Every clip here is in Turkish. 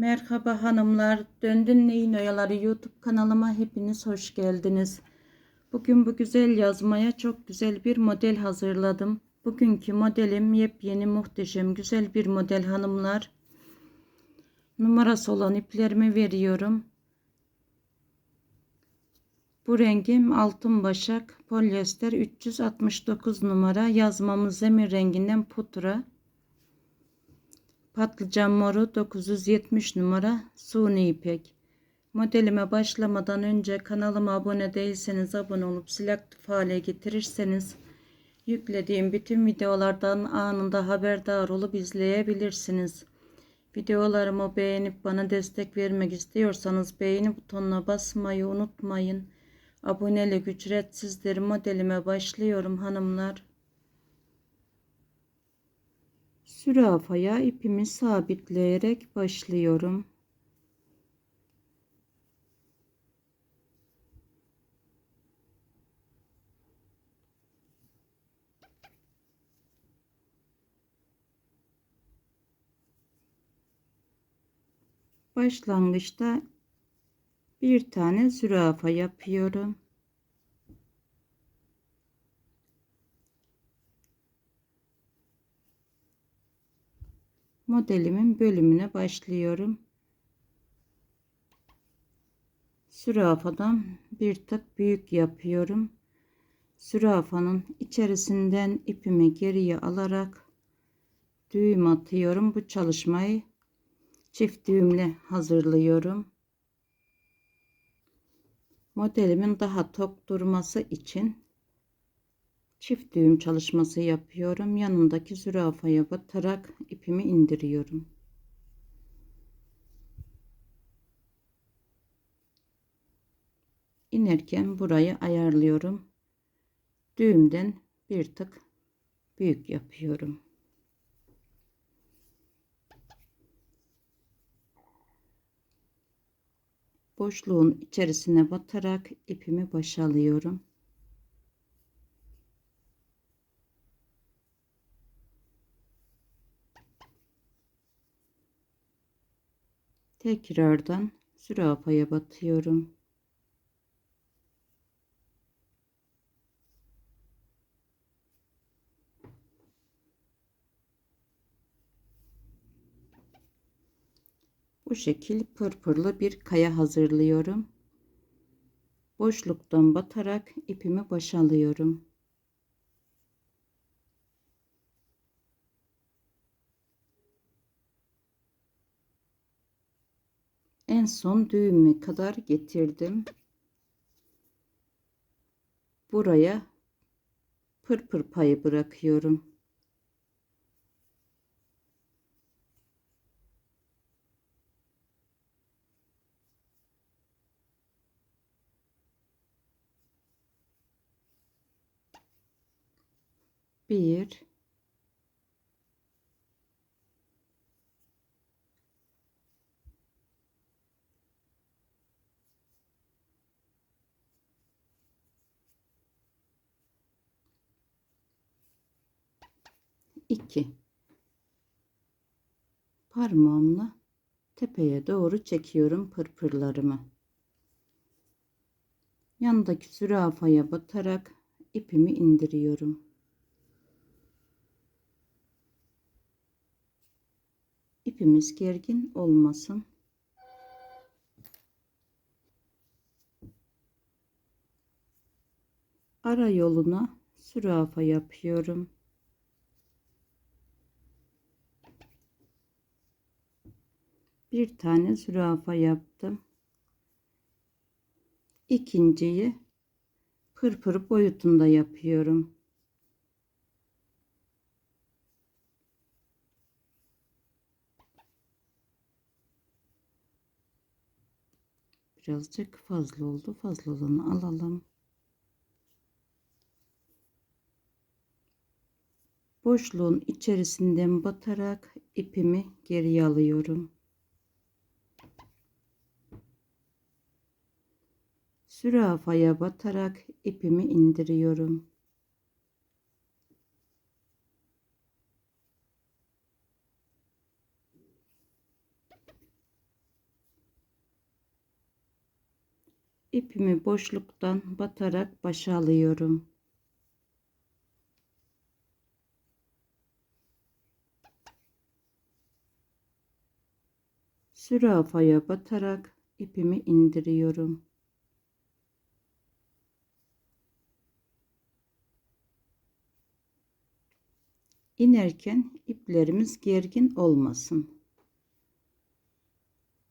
Merhaba hanımlar. Döndün Neyin Oyaları YouTube kanalıma hepiniz hoş geldiniz. Bugün bu güzel yazmaya çok güzel bir model hazırladım. Bugünkü modelim yepyeni muhteşem güzel bir model hanımlar. Numarası olan iplerimi veriyorum. Bu rengim altın başak polyester 369 numara yazmamız zemir renginden pudra. Patlıcan moru 970 numara suni ipek. Modelime başlamadan önce kanalıma abone değilseniz abone olup sil aktif hale getirirseniz yüklediğim bütün videolardan anında haberdar olup izleyebilirsiniz. Videolarımı beğenip bana destek vermek istiyorsanız beğeni butonuna basmayı unutmayın. Abonelik ücretsizdir. Modelime başlıyorum hanımlar. Sürafaya ipimi sabitleyerek başlıyorum. Başlangıçta bir tane zürafa yapıyorum. Modelimin bölümüne başlıyorum. Sürafadan bir tık büyük yapıyorum. Sürafanın içerisinden ipimi geriye alarak düğüm atıyorum. Bu çalışmayı çift düğümle hazırlıyorum. Modelimin daha tok durması için çift düğüm çalışması yapıyorum. Yanındaki zürafaya batarak ipimi indiriyorum. İnerken burayı ayarlıyorum. Düğümden bir tık büyük yapıyorum. Boşluğun içerisine batarak ipimi başalıyorum. Tekrardan zürafaya batıyorum. Bu şekil pırpırlı bir kaya hazırlıyorum. Boşluktan batarak ipimi başalıyorum. En son düğüme kadar getirdim. Buraya pırpır payı bırakıyorum. Bir 2 parmağımla tepeye doğru çekiyorum pırpırlarımı. Yandaki zürafaya batarak ipimi indiriyorum. İpimiz gergin olmasın. Ara yoluna zürafa yapıyorum. Bir tane zürafa yaptım. İkinciyi pırpır boyutunda yapıyorum. Birazcık fazla oldu. Fazla olanı alalım. Boşluğun içerisinden batarak ipimi geriye alıyorum. sürafaya batarak ipimi indiriyorum. İpimi boşluktan batarak başa alıyorum. Sürafaya batarak ipimi indiriyorum. İnerken iplerimiz gergin olmasın.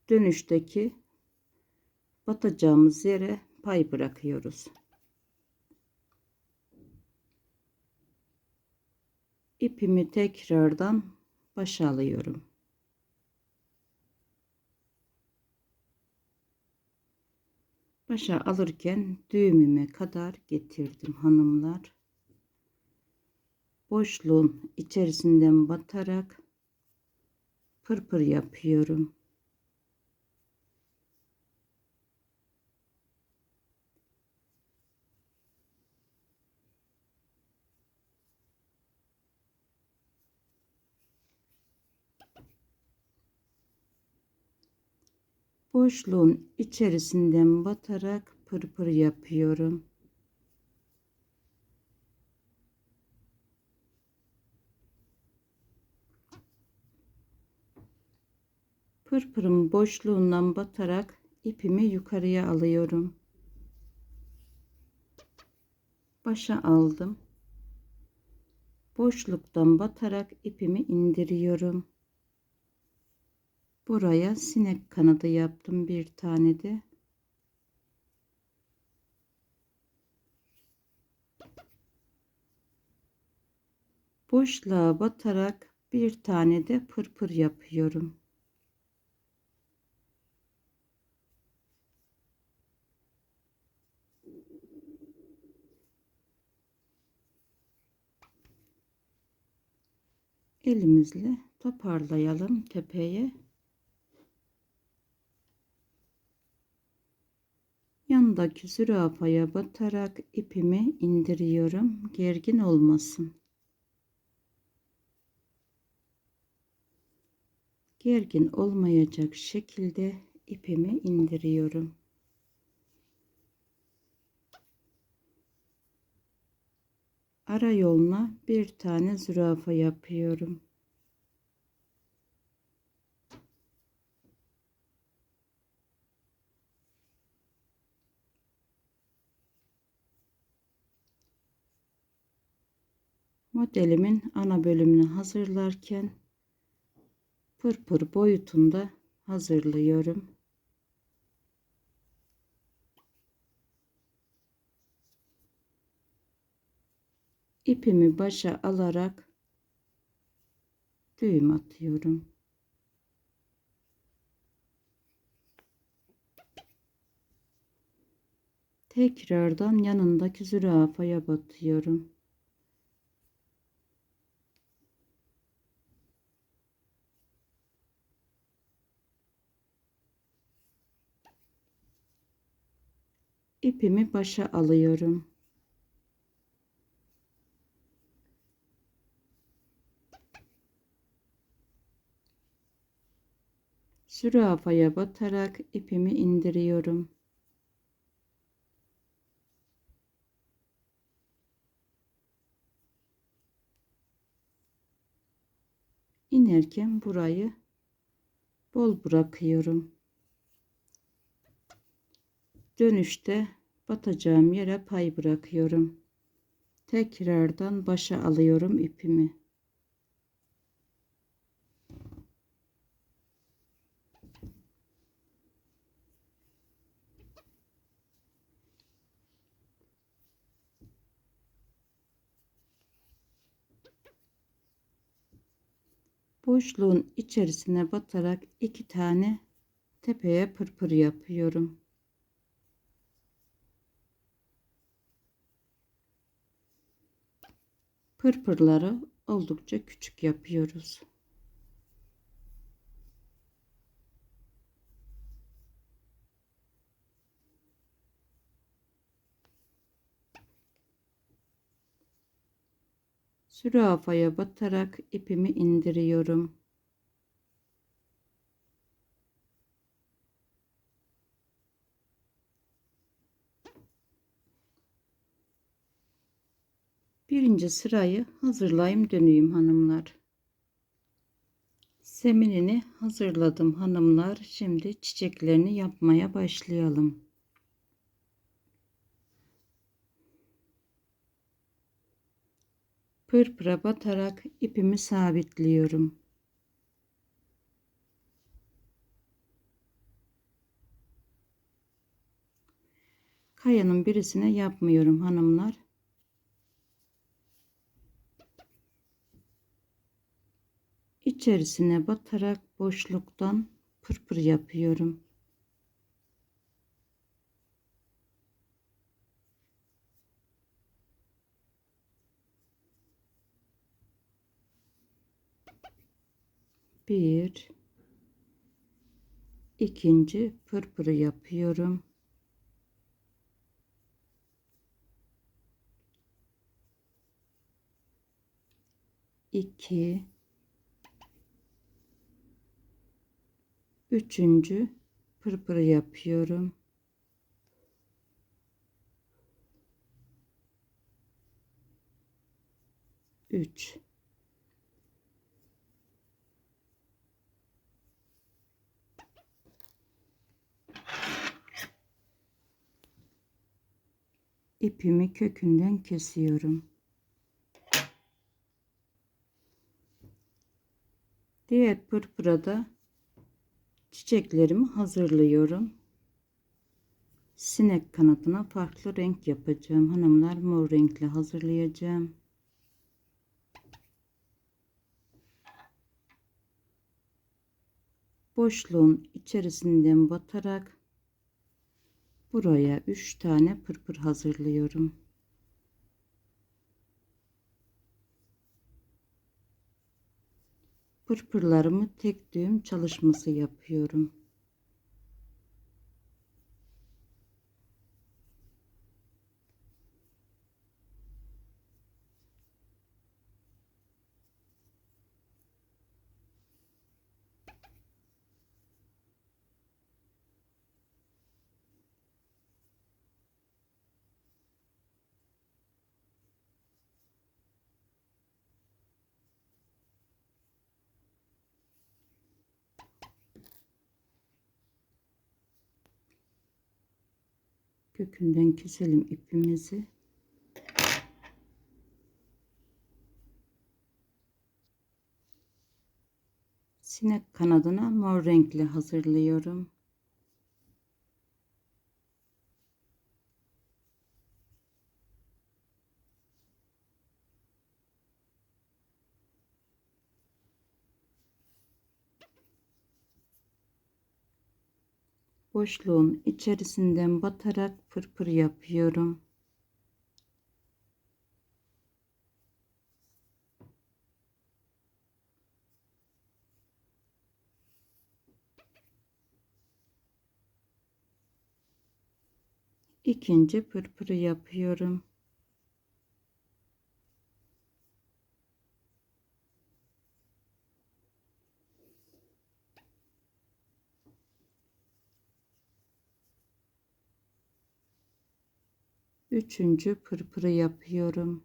Dönüşteki batacağımız yere pay bırakıyoruz. İpimi tekrardan başa alıyorum. Başa alırken düğümüme kadar getirdim hanımlar. Boşluğun içerisinden batarak pırpır yapıyorum. boşluğun içerisinden batarak pırpır yapıyorum. Pırpırın boşluğundan batarak ipimi yukarıya alıyorum. Başa aldım. Boşluktan batarak ipimi indiriyorum. Buraya sinek kanadı yaptım bir tane de. Boşluğa batarak bir tane de pırpır yapıyorum. Elimizle toparlayalım tepeye. Yanındaki zürafaya batarak ipimi indiriyorum. Gergin olmasın. Gergin olmayacak şekilde ipimi indiriyorum. Ara yoluna bir tane zürafa yapıyorum. modelimin ana bölümünü hazırlarken pırpır boyutunda hazırlıyorum. İpimi başa alarak düğüm atıyorum. Tekrardan yanındaki zürafaya batıyorum. ipimi başa alıyorum. Zürafaya batarak ipimi indiriyorum. İnerken burayı bol bırakıyorum dönüşte batacağım yere pay bırakıyorum. Tekrardan başa alıyorum ipimi. Boşluğun içerisine batarak iki tane tepeye pırpır yapıyorum. pırpırları oldukça küçük yapıyoruz. sürafaya batarak ipimi indiriyorum. Birinci sırayı hazırlayayım döneyim hanımlar. Zeminini hazırladım hanımlar. Şimdi çiçeklerini yapmaya başlayalım. Pırpıra batarak ipimi sabitliyorum. Kayanın birisine yapmıyorum hanımlar. İçerisine batarak boşluktan pırpır yapıyorum. Bir ikinci pırpırı yapıyorum. iki üçüncü pırpırı yapıyorum. Üç. İpimi kökünden kesiyorum. Diğer pırpırada çiçeklerimi hazırlıyorum. Sinek kanadına farklı renk yapacağım. Hanımlar mor renkle hazırlayacağım. Boşluğun içerisinden batarak buraya 3 tane pırpır hazırlıyorum. pırpırlarımı tek düğüm çalışması yapıyorum. Kökünden keselim ipimizi. Sinek kanadına mor renkli hazırlıyorum. Boşluğun içerisinden batarak pırpır yapıyorum. ikinci pırpırı yapıyorum. Üçüncü pırpırı yapıyorum.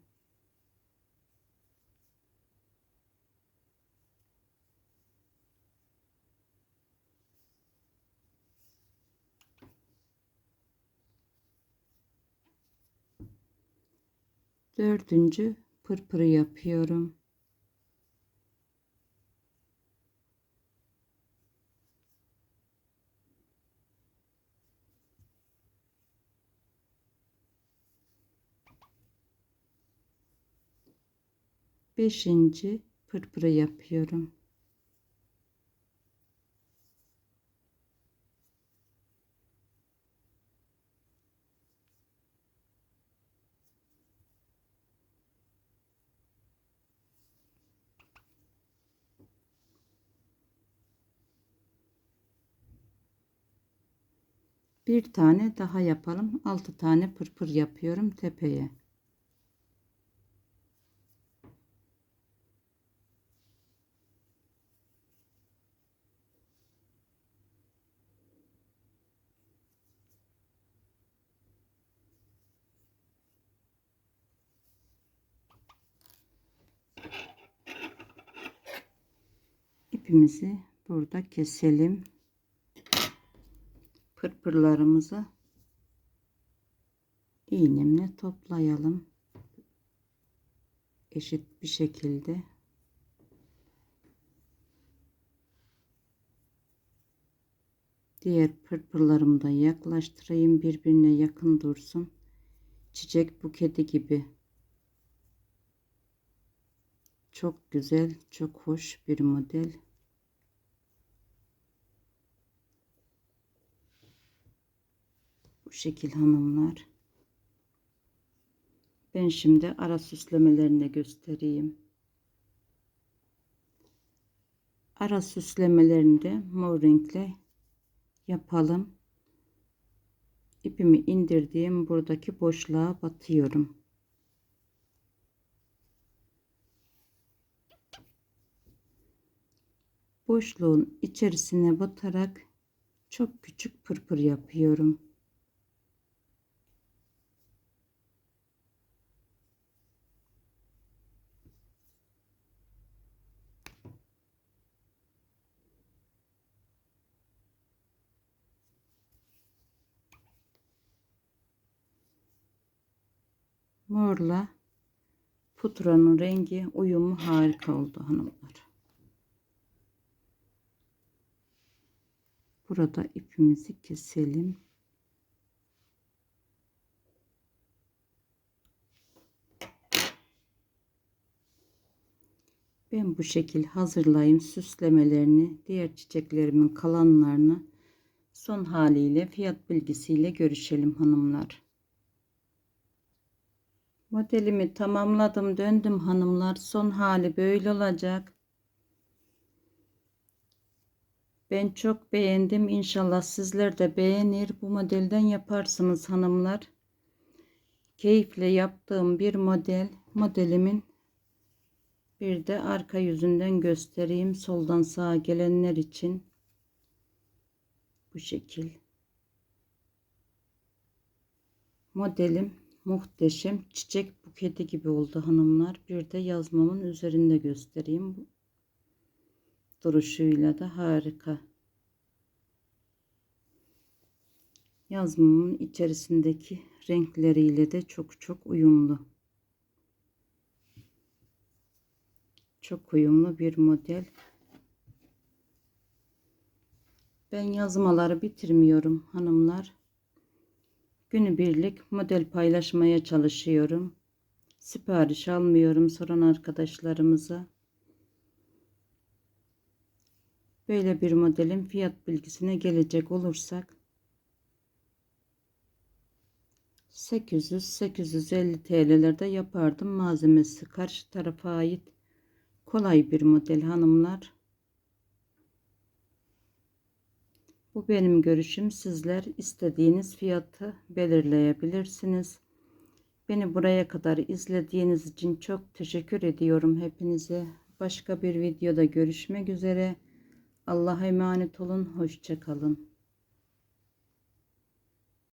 Dördüncü pırpırı yapıyorum. Beşinci pırpırı yapıyorum. Bir tane daha yapalım. Altı tane pırpır yapıyorum tepeye. İpimizi burada keselim. Pırpırlarımızı iğnemle toplayalım. Eşit bir şekilde. Diğer pırpırlarımı da yaklaştırayım birbirine yakın dursun. Çiçek buketi gibi. Çok güzel, çok hoş bir model. Şekil hanımlar. Ben şimdi ara süslemelerini göstereyim. Ara süslemelerini de mor renkle yapalım. İpimi indirdiğim buradaki boşluğa batıyorum. Boşluğun içerisine batarak çok küçük pırpır yapıyorum. Morla pudranın rengi uyumu harika oldu hanımlar. Burada ipimizi keselim. Ben bu şekil hazırlayayım süslemelerini, diğer çiçeklerimin kalanlarını son haliyle fiyat bilgisiyle görüşelim hanımlar. Modelimi tamamladım döndüm. Hanımlar son hali böyle olacak. Ben çok beğendim. İnşallah sizler de beğenir. Bu modelden yaparsınız hanımlar. Keyifle yaptığım bir model. Modelimin bir de arka yüzünden göstereyim. Soldan sağa gelenler için. Bu şekil. Modelim muhteşem çiçek buketi gibi oldu hanımlar. Bir de yazmamın üzerinde göstereyim. Duruşuyla da harika. Yazmamın içerisindeki renkleriyle de çok çok uyumlu. Çok uyumlu bir model. Ben yazmaları bitirmiyorum hanımlar. Günübirlik model paylaşmaya çalışıyorum. Sipariş almıyorum soran arkadaşlarımıza. Böyle bir modelin fiyat bilgisine gelecek olursak 800-850 TL'lerde yapardım. Malzemesi karşı tarafa ait kolay bir model hanımlar. Bu benim görüşüm. Sizler istediğiniz fiyatı belirleyebilirsiniz. Beni buraya kadar izlediğiniz için çok teşekkür ediyorum hepinize. Başka bir videoda görüşmek üzere. Allah'a emanet olun. Hoşçakalın.